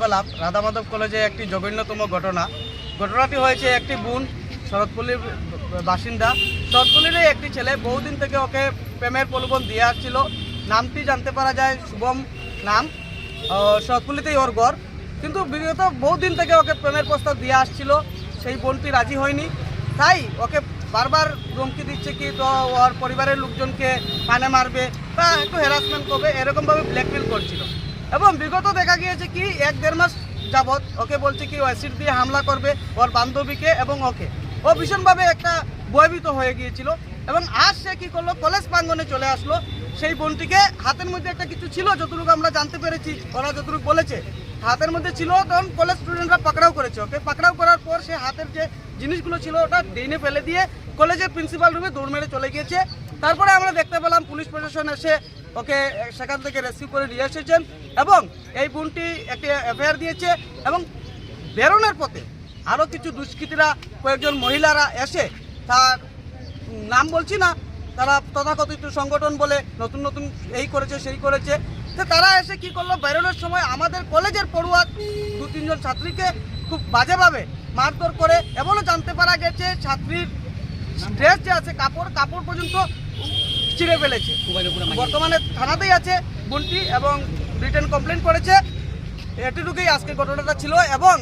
পেলাম রাধা মাধব কলেজে একটি জঘন্যতম ঘটনা। ঘটনাটি হয়েছে একটি বোন, শরৎপল্লীর বাসিন্দা। শরৎপল্লীর একটি ছেলে বহুদিন থেকে ওকে প্রেমের প্রলোভন দিয়ে আসছিল। নামটি জানতে পারা যায় শুভম নাম। শরৎপল্লীতেই ওর ঘর কিন্তু বিগত বহুদিন থেকে ওকে প্রেমের প্রস্তাব দিয়ে আসছিল। সেই বোনটি রাজি হয়নি। তাই ওকে বারবার ধমকি দিচ্ছে কি, তো ওর পরিবারের লোকজনকে পানে মারবে বা একটু হ্যারাসমেন্ট করবে, এরকমভাবে ব্ল্যাকমেল করছিল। এবং বিগত দেখা গিয়েছে কি, এক দেড় মাস যাবৎ ওকে বলছে কি অ্যাসিড দিয়ে হামলা করবে ওর বান্ধবীকে এবং ওকে। ও ভীষণভাবে একটা ভয়ভীত হয়ে গিয়েছিল এবং আজ সে কী করল, কলেজ প্রাঙ্গনে চলে আসলো। সেই বোনটিকে হাতের মধ্যে একটা কিছু ছিল, যতটুকু আমরা জানতে পেরেছি, ওরা যতটুকু বলেছে, হাতের মধ্যে ছিল, তখন কলেজ স্টুডেন্টরা পাকড়াও করেছে ওকে। পাকড়াও করার পর সে হাতের যে জিনিসগুলো ছিল, ওটা ডেনে ফেলে দিয়ে কলেজের প্রিন্সিপাল রুমে দৌড় মেরে চলে গিয়েছে। তারপরে আমরা দেখতে পেলাম, পুলিশ প্রশাসন এসে ওকে সেখান থেকে রেস্কিউ করে নিয়ে এসেছেন এবং এই বোনটি একটি এফআইআর দিয়েছে এবং বেরোনোর পথে আরও কিছু দুষ্কৃতীরা, কয়েকজন মহিলারা এসে তার নাম বলছি না, তারা তথাকথিত সংগঠন বলে নতুন নতুন এই করেছে, সেই করেছে। তো তারা এসে কি করল? বেরোনোর সময় আমাদের কলেজের পড়ুয়া দু, তিনজন ছাত্রীকে খুব বাজেভাবে মারধর করে এমনও জানতে পারা গেছে, ছাত্রীর ড্রেস যে আছে, কাপড় কাপড় পর্যন্ত ছিঁড়ে ফেলেছে। বর্তমানে থানাতেই আছে বোনটি এবং রিটার্ন কমপ্লেন করেছে। এটুকুই আজকের ঘটনাটা ছিল এবং